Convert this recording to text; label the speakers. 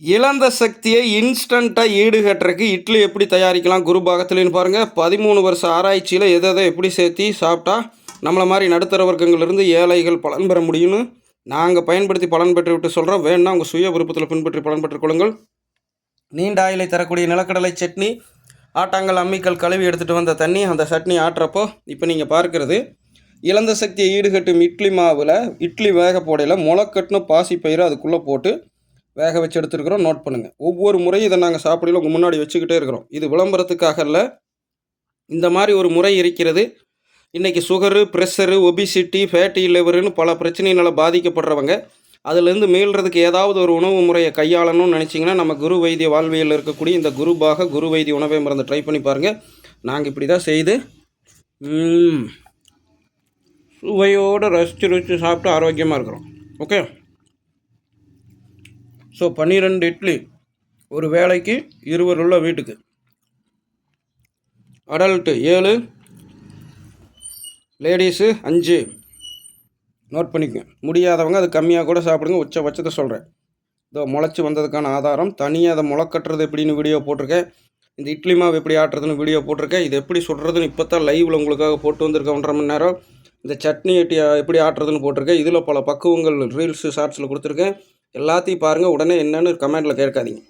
Speaker 1: இழந்த சக்தியை இன்ஸ்டண்ட்டாக ஈடுகட்டுறதுக்கு இட்லி எப்படி தயாரிக்கலாம்? குரு பாகத்துலன்னு பாருங்கள் பதிமூணு வருஷம் ஆராய்ச்சியில் எதை எதை எப்படி சேர்த்தி சாப்பிட்டா நம்மளை மாதிரி நடுத்தர வர்க்கங்களிலிருந்து ஏழைகள் பலன் பெற முடியும்னு நாங்கள் பயன்படுத்தி பலன் பெற்று விட்டு சொல்கிறோம் வேணும்னா உங்கள் சுய விருப்பத்தில் பின்பற்றி பலன் பெற்றுக் கொள்ளுங்கள். நீண்ட ஆயிலை தரக்கூடிய நிலக்கடலை சட்னி ஆட்டாங்கல் அம்மிக்கல் கழுவி எடுத்துகிட்டு வந்த தண்ணி அந்த சட்னி ஆட்டுறப்போ இப்போ நீங்கள் பார்க்குறது இழந்த சக்தியை ஈடுகட்டும் இட்லி மாவில் இட்லி வேக போடையில் முளைக்கட்டின பாசிப்பயிறு அதுக்குள்ளே போட்டு வேக வச்சு எடுத்துருக்குறோம். நோட் பண்ணுங்கள் ஒவ்வொரு முறையும் இதை நாங்கள் சாப்பிடையில உங்கள் முன்னாடி வச்சுக்கிட்டே இருக்கிறோம். இது விளம்பரத்துக்காக இல்லை இந்த மாதிரி ஒரு முறை இருக்கிறது. இன்றைக்கி சுகரு ப்ரெஷரு ஒபிசிட்டி ஃபேட்டி லிவருன்னு பல பிரச்சனையினால் பாதிக்கப்படுறவங்க அதுலேருந்து மீள்றதுக்கு ஏதாவது ஒரு உணவு முறையை கையாளணும்னு நினச்சிங்கன்னா நம்ம குரு வைத்திய வாழ்வியல் இருக்கக்கூடிய இந்த குருபாக குரு வைத்திய உணவை மருந்து ட்ரை பண்ணி பாருங்கள் நாங்கள் இப்படி தான் செய்து சுவையோடு ரசித்து ருசித்து சாப்பிட்டு ஆரோக்கியமாக இருக்கிறோம். ஓகே ஸோ பன்னிரெண்டு இட்லி ஒரு வேலைக்கு இருவர் உள்ள வீட்டுக்கு. அடல்ட்டு ஏழு லேடீஸு அஞ்சு. நோட் பண்ணிக்கோங்க. முடியாதவங்க அது கம்மியாக கூட சாப்பிடுங்க. உச்சபட்சத்தை சொல்கிறேன் இதோ முளைச்சி வந்ததுக்கான ஆதாரம். தனியாக அதை முளைக்கட்டுறது எப்படின்னு வீடியோ போட்டிருக்கேன். இந்த இட்லி மாவு எப்படி ஆட்டுறதுன்னு வீடியோ போட்டிருக்கேன். இது எப்படி சுடுறதுன்னு இப்போ தான் லைவில் உங்களுக்காக போட்டு வந்திருக்கேன் ஒன்றரை மணி நேரம். இந்த சட்னி எட்டி எப்படி ஆட்டுறதுன்னு போட்டிருக்கேன். இதில் பல பக்குவங்கள் ரீல்ஸு ஷார்ட்ஸில் கொடுத்துருக்கேன். எல்லாத்தையும் பாருங்கள் உடனே என்னென்னு கமெண்ட்டில் கேட்காதீங்க.